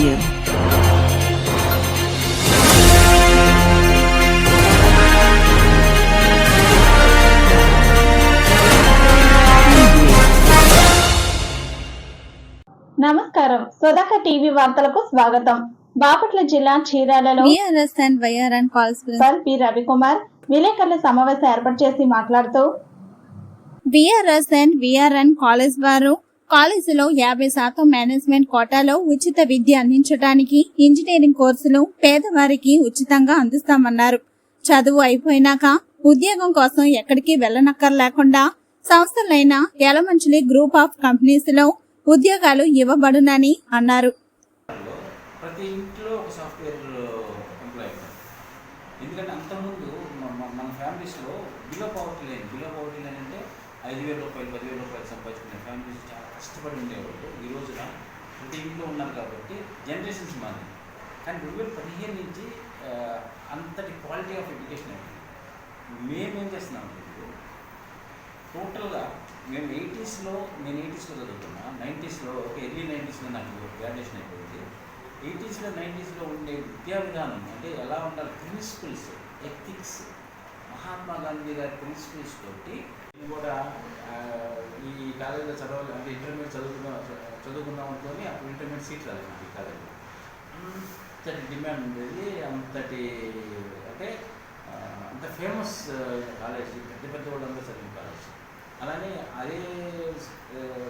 Media. నమస్కారం. Sudhakar TV వార్తలకు స్వాగతం. బాపట్ల జిల్లా చీరాలలో విఆర్ఎస్ అండ్ వైఆర్ఎన్ కాల్స్ సార్ పి రవికుమార్ విలేకరుల సమావేశం ఏర్పాటు చేసి మాట్లాడుతూ విఆర్ఎస్ అండ్ విఆర్ఎన్ కాలేజ్ వారు కాలేజీలో యాభై శాతం మేనేజ్మెంట్ కోటాలో ఉచిత విద్య అందించడానికి ఇంజనీరింగ్ కోర్సులు పేదవారికి ఉచితంగా అందిస్తామన్నారు. చదువు అయిపోయినాక ఉద్యోగం కోసం ఎక్కడికి వెళ్ళనక్కర్లేకుండా సంస్థలైన యలమంచిలి గ్రూప్ ఆఫ్ కంపెనీస్లో ఉద్యోగాలు ఇవ్వబడునని అన్నారు. ప్రతి ఇంట్లో ఒక సాఫ్ట్వేర్ ఎంప్లాయీ. ఎందుకంటే అంతకుముందు మన ఫ్యామిలీస్లో below poverty line below poverty line అంటే ఐదు వేల రూపాయలు పదివేల రూపాయలు సంపాదించుకునే ఫ్యామిలీస్ చాలా కష్టపడి ఉండేవాళ్ళు. ఈ రోజున ప్రతి ఇంట్లో ఉన్నారు కాబట్టి జనరేషన్స్ మాది కానీ రెండు వేల పదిహేను నుంచి అంతటి క్వాలిటీ ఆఫ్ ఎడ్యుకేషన్ అయింది మేమేం చేస్తున్నాం ఇప్పుడు టోటల్గా మేము ఎయిటీస్లో నేను ఎయిటీస్లో చదువుతున్నా నైంటీస్లో ఒక ఎర్లీ నైంటీస్లో నాకు గ్రాడ్యుయేషన్ అయిపోయింది. ఎయిటీస్లో నైంటీస్లో ఉండే విద్యా విధానం అంటే ఎలా ఉండాలి? ప్రిన్సిపల్స్ ఎథిక్స్ మహాత్మా గాంధీ గారి ప్రిన్సిపల్స్ తోటి నేను కూడా ఈ కాలేజీలో చదవాలి అంటే ఇంటర్మీడియట్ చదువుకున్నా చదువుకుందాం అనుకొని అప్పుడు ఇంటర్మీడియట్ సీట్ రాలేదు నాకు ఈ కాలేజీలో. అంతటి డిమాండ్ ఉండేది అంతటి అంటే అంత ఫేమస్ కాలేజ్ పెద్ద పెద్ద వాళ్ళందరూ చదివిన కాలేజ్ అలానే అదే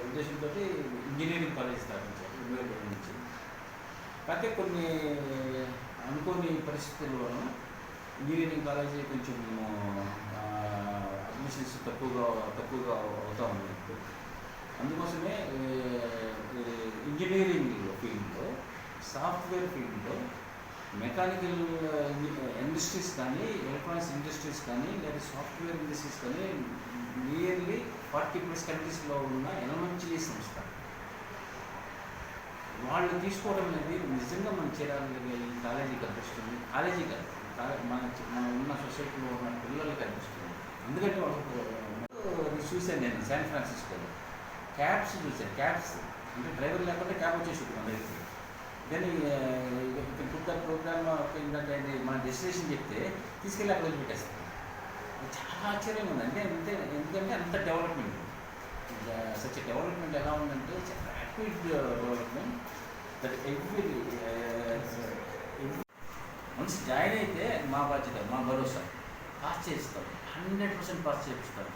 ఉద్దేశంతో ఇంజనీరింగ్ కాలేజ్ స్థాపించారు రెండు నుంచి. కాకపోతే కొన్ని అనుకోని పరిస్థితుల్లోనూ ఇంజనీరింగ్ కాలేజీ కొంచెం అడ్మిషన్స్ తక్కువగా తక్కువగా అవుతా ఉన్నాయి అందుకోసమే ఇంజనీరింగ్ ఫీల్డ్లో సాఫ్ట్వేర్ ఫీల్డ్లో మెకానికల్ ఇండస్ట్రీస్ కానీ ఎలక్ట్రానిక్స్ ఇండస్ట్రీస్ కానీ లేదా సాఫ్ట్వేర్ ఇండస్ట్రీస్ కానీ నియర్లీ ఫార్టీ ప్లస్ కంట్రీస్లో ఉన్న ఎలమంచి సంస్థ. వాళ్ళు తీసుకోవడం అనేది నిజంగా మన చీరాల కాలేజీ కాలేజీకి కాలేజీ కాదు మన మన ఉన్న సొసైటీలో ఉన్న పిల్లలకి అనిపిస్తుంది ఎందుకంటే వాళ్ళు చూశాను నేను శాన్ ఫ్రాన్సిస్కోలో క్యాబ్స్ చూశాను క్యాబ్స్ అంటే డ్రైవర్ లేకపోతే క్యాబ్ వచ్చేసి మన దగ్గరికి. దెన్ పుట్ట ప్రోగ్రామ్ ఏంటంటే మన డెస్టినేషన్ చెప్తే తీసుకెళ్ళి అక్కడ వదిలిపెట్టేస్తాం చాలా ఆశ్చర్యంగా ఉంది. అంటే అంతే ఎందుకంటే అంత డెవలప్మెంట్ సచ్ డెవలప్మెంట్ ఎలా ఉందంటే rapid development that every once join అయితే మా బాధ్యత మా భరోసా. పాస్ చేస్తాం హండ్రెడ్ పర్సెంట్ పాస్ చేపిస్తాం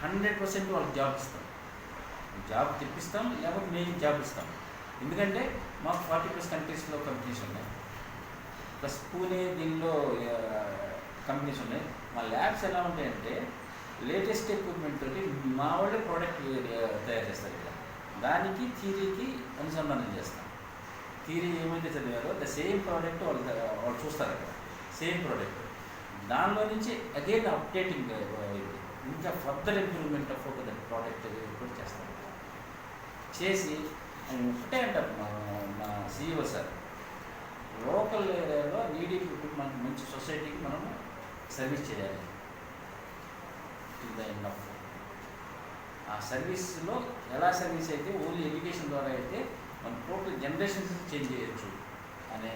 హండ్రెడ్ పర్సెంట్ వాళ్ళకి జాబ్ ఇస్తాం. జాబ్ తెప్పిస్తాం లేకపోతే మేము జాబ్ ఇస్తాం. ఎందుకంటే మాకు ఫార్టీ ప్లస్ కంట్రీస్లో కంపెనీస్ ఉన్నాయి. ప్లస్ పూణే దీనిలో కంపెనీస్ ఉన్నాయి. మా ల్యాబ్స్ ఎలా ఉంటాయంటే లేటెస్ట్ ఎక్విప్మెంట్ తోటి మా వాళ్ళే ప్రోడక్ట్ తయారు చేస్తారు ఇక్కడ. దానికి థీరీకి అనుసంధానం చేస్తాం. థీరీ ఏమైతే చదివారో ద సేమ్ ప్రోడక్ట్ వాళ్ళు వాళ్ళు చూస్తారు అక్కడ సేమ్ ప్రోడక్ట్ దానిలో నుంచి అగైన్ అప్డేటింగ్ ఇంకా ఫర్దర్ ఇంప్రూవ్మెంట్ ఆఫ్ ఒక ప్రోడక్ట్ కూడా చేస్తాం చేసి ఆయన ఒకటే అంటారు మా మా సార్. లోకల్ ఏరియాలో నీడీ పీపుల్ మనకి మంచి సొసైటీకి మనం సర్వీస్ చేయాలి. టు ద ఎండ్ ఆఫ్ ఆ సర్వీస్లో ఎలా సర్వీస్ అయితే ఓన్లీ ఎడ్యుకేషన్ ద్వారా అయితే మన టోటల్ జనరేషన్స్ చేంజ్ చేయొచ్చు అనే